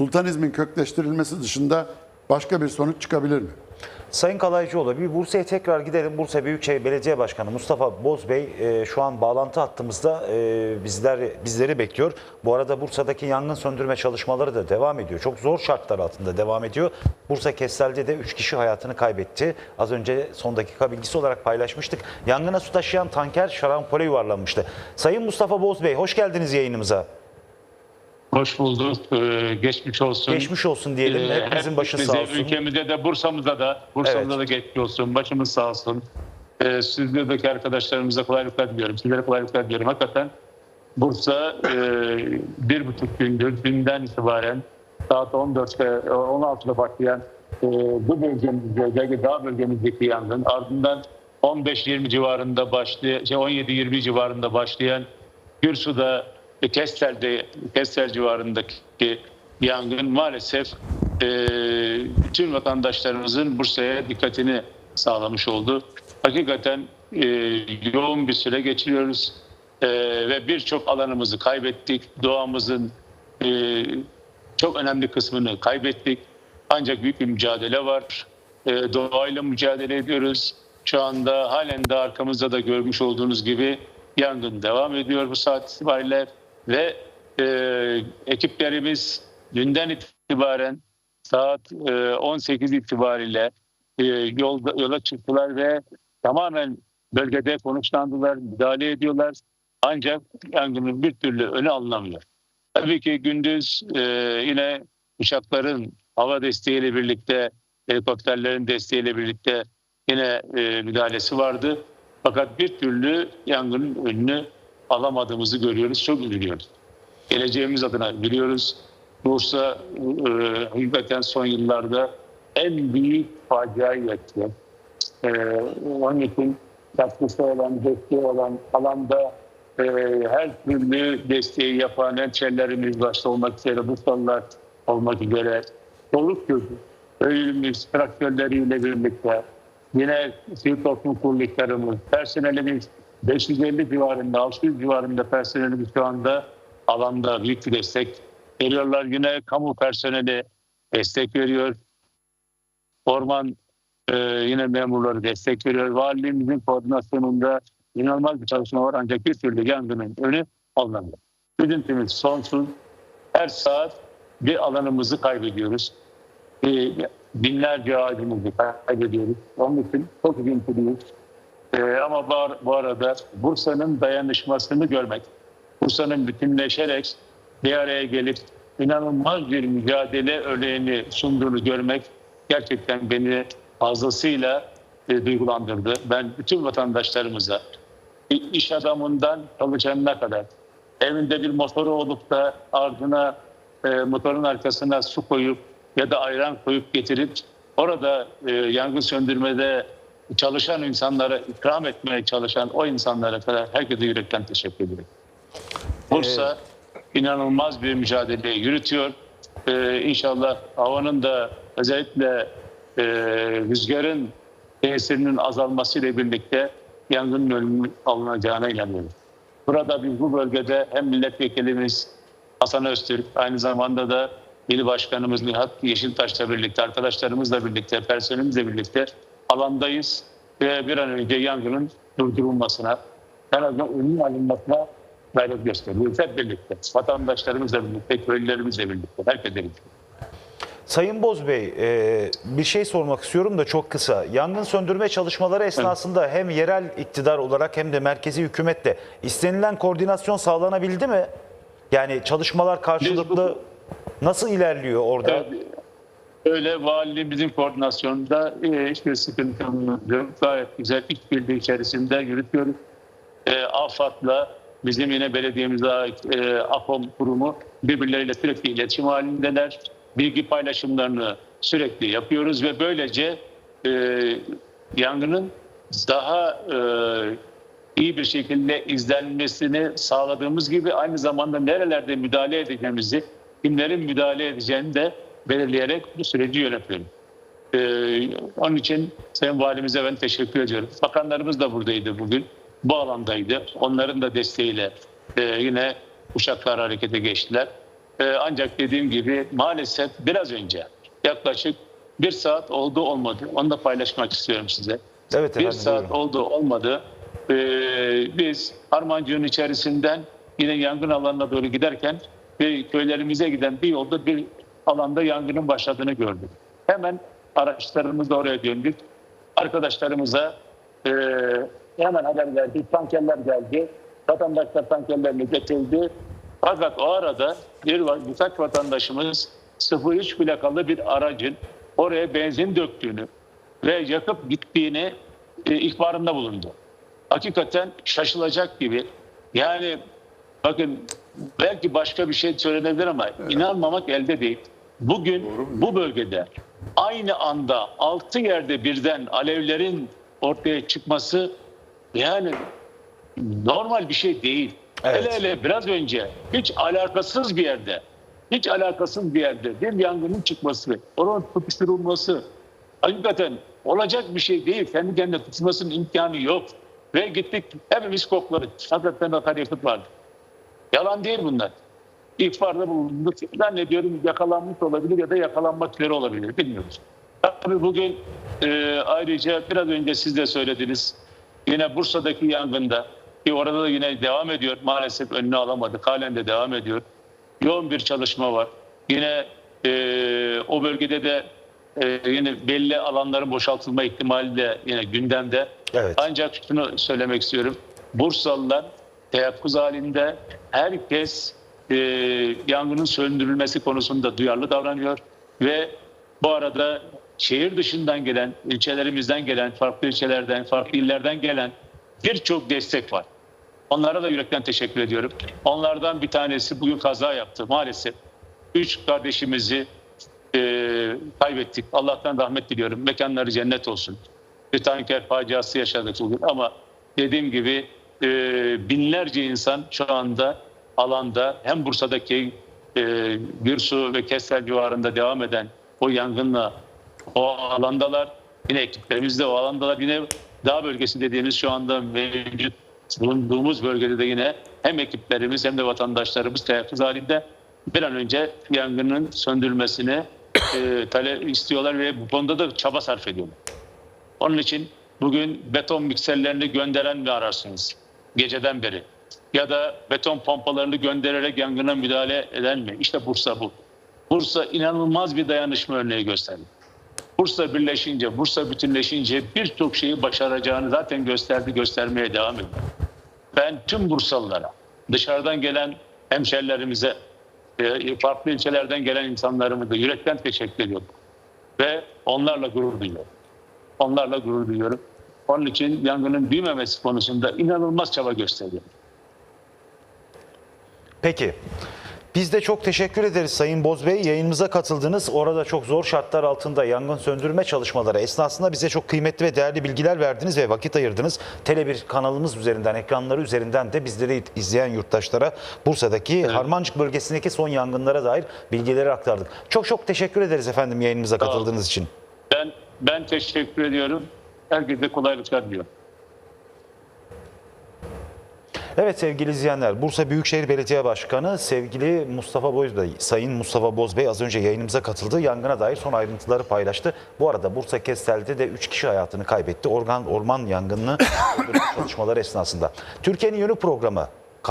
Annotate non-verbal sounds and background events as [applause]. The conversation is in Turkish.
sultanizmin kökleştirilmesi dışında başka bir sonuç çıkabilir mi? Sayın Kalaycıoğlu bir Bursa'ya tekrar gidelim. Bursa Büyükşehir Belediye Başkanı Mustafa Bozbey e, şu an bağlantı hattımızda e, bizler bizleri bekliyor. Bu arada Bursa'daki yangın söndürme çalışmaları da devam ediyor. Çok zor şartlar altında devam ediyor. Bursa Kestel'de de 3 kişi hayatını kaybetti. Az önce son dakika bilgisi olarak paylaşmıştık. Yangına su taşıyan tanker şarampole yuvarlanmıştı. Sayın Mustafa Bozbey hoş geldiniz yayınımıza. Hoş bulduk. Ee, geçmiş olsun. Geçmiş olsun diyelim. Ee, Hepimizin başı hepimize, sağ olsun. Ülkemizde de Bursa'mızda da Bursa'mızda Evet. da geçmiş olsun. Başımız sağ olsun. Ee, stüdyodaki arkadaşlarımıza kolaylıklar diliyorum. Sizlere kolaylıklar diliyorum. Hakikaten Bursa e, bir buçuk gündür dünden itibaren saat 14'te 16'da başlayan e, bu bölgemizde özellikle dağ bölgemizdeki yangın ardından 15-20 civarında başlayan, şey 17-20 civarında başlayan Gürsu'da Kestel'de, Kestel civarındaki yangın maalesef e, bütün vatandaşlarımızın Bursa'ya dikkatini sağlamış oldu. Hakikaten e, yoğun bir süre geçiriyoruz e, ve birçok alanımızı kaybettik. Doğamızın e, çok önemli kısmını kaybettik. Ancak büyük bir mücadele var. E, doğayla mücadele ediyoruz. Şu anda halen de arkamızda da görmüş olduğunuz gibi yangın devam ediyor bu saat itibariyle ve e, ekiplerimiz dünden itibaren saat e, 18 itibariyle e, yolda, yola çıktılar ve tamamen bölgede konuşlandılar, müdahale ediyorlar. Ancak yangının bir türlü önü alınamıyor. Tabii ki gündüz e, yine uçakların hava desteğiyle birlikte, helikopterlerin desteğiyle birlikte yine e, müdahalesi vardı. Fakat bir türlü yangının önünü alamadığımızı görüyoruz. Çok üzülüyoruz. Geleceğimiz adına biliyoruz. Bursa e, hakikaten son yıllarda en büyük faciayı yaşıyor. E, onun için katkısı olan, desteği olan alanda e, her türlü desteği yapan hemşerilerimiz başta olmak üzere, Bursalılar olmak üzere soluk gözü, ölümümüz, traktörleriyle birlikte yine sivil toplum kuruluşlarımız, personelimiz 550 civarında, 600 civarında personelimiz şu anda alanda büyük bir destek veriyorlar. Yine kamu personeli destek veriyor. Orman e, yine memurları destek veriyor. Valiliğimizin koordinasyonunda inanılmaz bir çalışma var ancak bir türlü yangının önü alınamıyor. Üzüntümüz sonsuz. Her saat bir alanımızı kaybediyoruz. E, binlerce ağacımızı kaybediyoruz. Onun için çok üzüntülüyüz. E, ama bu, ar- bu arada Bursa'nın dayanışmasını görmek, Bursa'nın bütünleşerek bir araya gelip inanılmaz bir mücadele örneğini sunduğunu görmek gerçekten beni fazlasıyla e, duygulandırdı. Ben bütün vatandaşlarımıza, iş adamından çalışanına kadar evinde bir motoru olup da ardına e, motorun arkasına su koyup ya da ayran koyup getirip orada e, yangın söndürmede çalışan insanlara ikram etmeye çalışan o insanlara kadar herkese yürekten teşekkür ederim. Bursa inanılmaz bir mücadele yürütüyor. Ee, inşallah havanın da özellikle e, rüzgarın tesirinin azalmasıyla birlikte yangının önünün alınacağına inanıyorum. Burada biz bu bölgede hem milletvekilimiz Hasan Öztürk aynı zamanda da il başkanımız Nihat Yeşiltaş'la birlikte arkadaşlarımızla birlikte personelimizle birlikte alandayız ve bir an önce yangının durdurulmasına en azından önünün alınmasına gayret gösteriyoruz hep birlikte. Vatandaşlarımızla birlikte, köylülerimizle birlikte, herkesle birlikte. Sayın Boz Bey, e, bir şey sormak istiyorum da çok kısa. Yangın söndürme çalışmaları esnasında hem yerel iktidar olarak hem de merkezi hükümetle istenilen koordinasyon sağlanabildi mi? Yani çalışmalar karşılıklı nasıl ilerliyor orada? Evet, Öyle valiliğimizin koordinasyonunda e, hiçbir sıkıntımız yok. Gayet güzel işbirliği içerisinde yürütüyoruz. E, AFAD'la bizim yine belediyemize ait e, AFOM kurumu birbirleriyle sürekli iletişim halindeler. Bilgi paylaşımlarını sürekli yapıyoruz ve böylece e, yangının daha e, iyi bir şekilde izlenmesini sağladığımız gibi aynı zamanda nerelerde müdahale edeceğimizi, kimlerin müdahale edeceğini de belirleyerek bu süreci yönetiyoruz. Ee, onun için Sayın Valimize ben teşekkür ediyorum. Bakanlarımız da buradaydı bugün. Bu alandaydı. Onların da desteğiyle e, yine uçaklar harekete geçtiler. E, ancak dediğim gibi maalesef biraz önce yaklaşık bir saat oldu olmadı. Onu da paylaşmak istiyorum size. Evet Bir efendim. saat buyurun. oldu olmadı. Ee, biz Harmancık'ın içerisinden yine yangın alanına doğru giderken bir köylerimize giden bir yolda bir alanda yangının başladığını gördük. Hemen araçlarımızla oraya döndük. Arkadaşlarımıza e, hemen haber verdik. Tankerler geldi. Vatandaşlar tankerlerini getirdi. Fakat o arada bir, birkaç vatandaşımız 03 plakalı bir aracın oraya benzin döktüğünü ve yakıp gittiğini e, ihbarında bulundu. Hakikaten şaşılacak gibi. Yani bakın belki başka bir şey söylenebilir ama inanmamak elde değil. Bugün bu bölgede aynı anda altı yerde birden alevlerin ortaya çıkması yani normal bir şey değil. Evet. Hele hele biraz önce hiç alakasız bir yerde, hiç alakasız bir yerde bir yangının çıkması, oranın tutuşturulması hakikaten olacak bir şey değil. Kendi kendine tutuşmasının imkanı yok. Ve gittik hepimiz kokladık. Hakikaten akaryakıt vardı. Yalan değil bunlar. İhbarda bulunduk. Zannediyorum yakalanmış olabilir ya da yakalanmak üzere olabilir. Bilmiyoruz. Tabii bugün e, ayrıca biraz önce siz de söylediniz. Yine Bursa'daki yangında ki orada da yine devam ediyor. Maalesef önünü alamadık. Halen de devam ediyor. Yoğun bir çalışma var. Yine e, o bölgede de e, yine belli alanların boşaltılma ihtimali de yine gündemde. Evet. Ancak şunu söylemek istiyorum. Bursalılar teyakkuz halinde herkes e, yangının söndürülmesi konusunda duyarlı davranıyor ve bu arada şehir dışından gelen, ilçelerimizden gelen, farklı ilçelerden, farklı illerden gelen birçok destek var. Onlara da yürekten teşekkür ediyorum. Onlardan bir tanesi bugün kaza yaptı maalesef. Üç kardeşimizi e, kaybettik. Allah'tan rahmet diliyorum. Mekanları cennet olsun. Bir tanker faciası yaşadık bugün ama dediğim gibi e, binlerce insan şu anda alanda hem Bursa'daki e, Gürsu ve Kestel civarında devam eden o yangınla o alandalar. Yine ekiplerimiz de o alandalar. Yine dağ bölgesi dediğimiz şu anda mevcut bulunduğumuz bölgede de yine hem ekiplerimiz hem de vatandaşlarımız teyakkuz halinde bir an önce yangının söndürülmesini e, talep istiyorlar ve bu konuda da çaba sarf ediyorlar. Onun için bugün beton mikserlerini gönderen mi ararsınız geceden beri? Ya da beton pompalarını göndererek yangına müdahale eden mi? İşte Bursa bu. Bursa inanılmaz bir dayanışma örneği gösterdi. Bursa birleşince, Bursa bütünleşince birçok şeyi başaracağını zaten gösterdi, göstermeye devam ediyor. Ben tüm Bursalılara, dışarıdan gelen hemşerilerimize, e, farklı ilçelerden gelen insanlarımıza yürekten teşekkür ediyorum. Ve onlarla gurur duyuyorum. Onlarla gurur duyuyorum. Onun için yangının büyümemesi konusunda inanılmaz çaba gösteriyorum. Peki. Biz de çok teşekkür ederiz Sayın Boz Bey. Yayınımıza katıldınız. Orada çok zor şartlar altında yangın söndürme çalışmaları esnasında bize çok kıymetli ve değerli bilgiler verdiniz ve vakit ayırdınız. Tele1 kanalımız üzerinden, ekranları üzerinden de bizleri izleyen yurttaşlara Bursa'daki Harmancık bölgesindeki son yangınlara dair bilgileri aktardık. Çok çok teşekkür ederiz efendim yayınımıza katıldığınız için. Ben ben teşekkür ediyorum. Herkese kolaylıklar diliyorum. Evet sevgili izleyenler, Bursa Büyükşehir Belediye Başkanı sevgili Mustafa Boz Bey, Sayın Mustafa Boz Bey az önce yayınımıza katıldı. Yangına dair son ayrıntıları paylaştı. Bu arada Bursa Kestel'de de 3 kişi hayatını kaybetti. Organ, orman yangınını [laughs] çalışmaları esnasında. Türkiye'nin Yönü programı